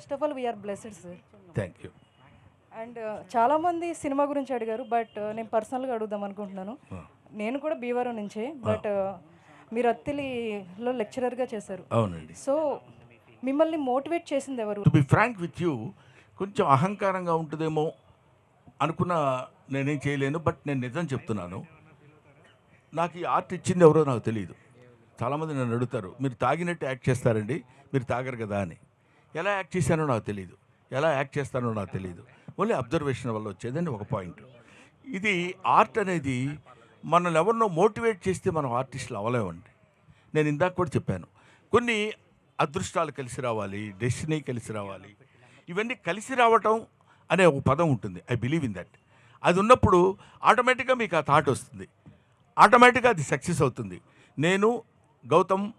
First of all we are blessed sir thank you and చాలామంది cinema గురించి అడిగారు but నేను పర్సనల్గా అడుగుదాం అనుకుంటున్నాను. నేను కూడా భీవరం నుంచే బట్ మీరు అత్తిలిలో లెక్చరర్గా చేశారు. అవునండి. సో మిమ్మల్ని మోటివేట్ చేసింది ఎవరు? To be frank with you కొంచెం అహంకారంగా ఉంటుందేమో అనుకున్న నేనేం చేయలేను బట్ నేను నిజం చెప్తున్నాను. నాకు ఈ ఆర్ట్ ఇచ్చింది ఎవరో నాకు తెలియదు చాలామంది నన్ను అడుగుతారు మీరు తాగినట్టు యాక్ట్ చేస్తారండి మీరు తాగరు కదా అని. ఎలా యాక్ట్ చేశానో నాకు తెలియదు ఎలా యాక్ట్ చేస్తానో నాకు తెలియదు ఓన్లీ అబ్జర్వేషన్ వల్ల వచ్చేదండి ఒక పాయింట్. ఇది ఆర్ట్ అనేది మనల్ని ఎవరినో మోటివేట్ చేస్తే మనం ఆర్టిస్టులు అవ్వలేమండి. నేను ఇందాక కూడా చెప్పాను. కొన్ని అదృష్టాలు కలిసి రావాలి డెస్టినీ కలిసి రావాలి. ఇవన్నీ కలిసి రావటం అనే ఒక పదం ఉంటుంది. I believe in that. అది ఉన్నప్పుడు ఆటోమేటిక్గా మీకు ఆ థాట్ వస్తుంది. ఆటోమేటిక్గా అది సక్సెస్ అవుతుంది. నేను గౌతమ్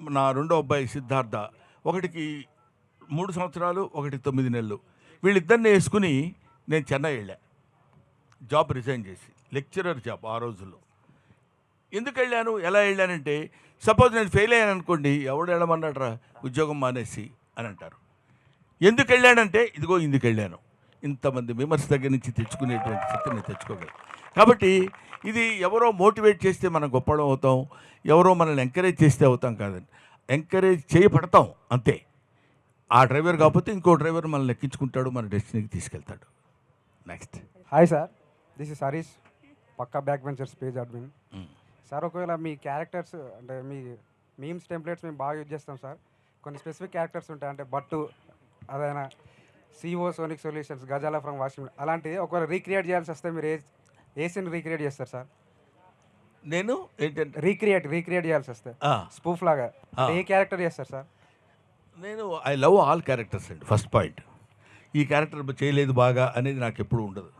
నా రెండో అబ్బాయి సిద్ధార్థ ఒకటికి మూడు సంవత్సరాలు ఒకటి తొమ్మిది నెలలు. వీళ్ళిద్దరిని వేసుకుని నేను చెన్నై వెళ్ళా. జాబ్ రిజైన్ చేసి లెక్చరర్ జాబ్ ఆ రోజుల్లో. ఎందుకు వెళ్ళాను? ఎలా వెళ్ళానంటే సపోజ్ నేను ఫెయిల్ అయ్యాను అనుకోండి ఎవడు వెళ్ళమన్నాడరా? ఉద్యోగం మానేసి అని అంటారు. ఎందుకు వెళ్ళానంటే ఇదిగో ఇందుకు వెళ్ళాను. ఇంతమంది విమర్శ దగ్గర నుంచి తెచ్చుకునేటువంటి శక్తి నేను తెచ్చుకోగలను. కాబట్టి ఇది ఎవరో మోటివేట్ చేస్తే మనం గొప్పడం అవుతాం ఎవరో మనల్ని ఎంకరేజ్ చేస్తే అవుతాం కాదండి. ఎంకరేజ్ చేయబడతాం అంతే. ఆ డ్రైవర్ కాకపోతే ఇంకో డ్రైవర్ మనల్ని ఎక్కించుకుంటాడు మన డెస్టినీకి తీసుకెళ్తాడు. Next hi sir this is Harish Pakka back ventures page admin. Sir ఒకవేళ మీ క్యారెక్టర్స్ అంటే మీ మీమ్స్ టెంప్లెట్స్ మేము బాగా యూజ్ చేస్తాం సార్ కొన్ని స్పెసిఫిక్ క్యారెక్టర్స్ ఉంటాయి అంటే బట్టు అదైనా సిఓ సోనిక్ సొల్యూషన్స్ గజాల ఫ్రమ్ వాషింగ్ అలాంటిది ఒకవేళ రీక్రియేట్ చేయాల్సి వస్తే మీరు ఏ ఏ సీన్ రీక్రియేట్ చేస్తారు సార్ నేను ఏంటంటే రీక్రియేట్ రీక్రియేట్ చేయాల్సి వస్తే. స్పూఫ్ లాగా. ఏ క్యారెక్టర్ చేస్తారు సార్ నేను ఐ లవ్ ఆల్ క్యారెక్టర్స్ అండి. ఫస్ట్ పాయింట్ ఈ క్యారెక్టర్ చేయలేదు బాగా అనేది నాకు ఎప్పుడు ఉండదు.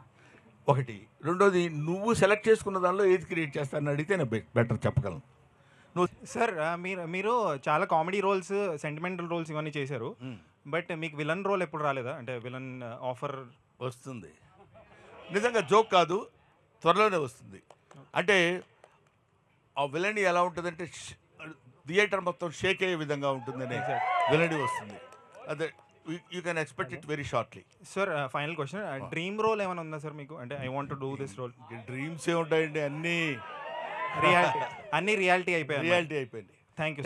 ఒకటి. రెండోది నువ్వు సెలెక్ట్ చేసుకున్న దానిలో ఏది క్రియేట్ చేస్తానని అడిగితే నేను బెటర్ చెప్పగలను. నువ్వు సార్ మీరు మీరు చాలా కామెడీ రోల్స్ సెంటిమెంటల్ రోల్స్ ఇవన్నీ చేశారు. బట్ మీకు విలన్ రోల్ ఎప్పుడు రాలేదా? అంటే విలన్ ఆఫర్ వస్తుంది. నిజంగా జోక్ కాదు త్వరలోనే వస్తుంది. అంటే ఆ విలనీ ఎలా ఉంటుందంటే థియేటర్ మొత్తం షేక్ అయ్యే విధంగా ఉంటుందని. విలనీ వస్తుంది. అదే you can expect it very shortly sir final question dream role ఏమైనా ఉందా సార్ మీకు? అంటే I want do this role dreams ఏ ఉంటాయండి అన్నీ. రియాలిటీ అన్ని రియాలిటీ అయిపోయాయి రియాలిటీ అయిపోయింది. Thank you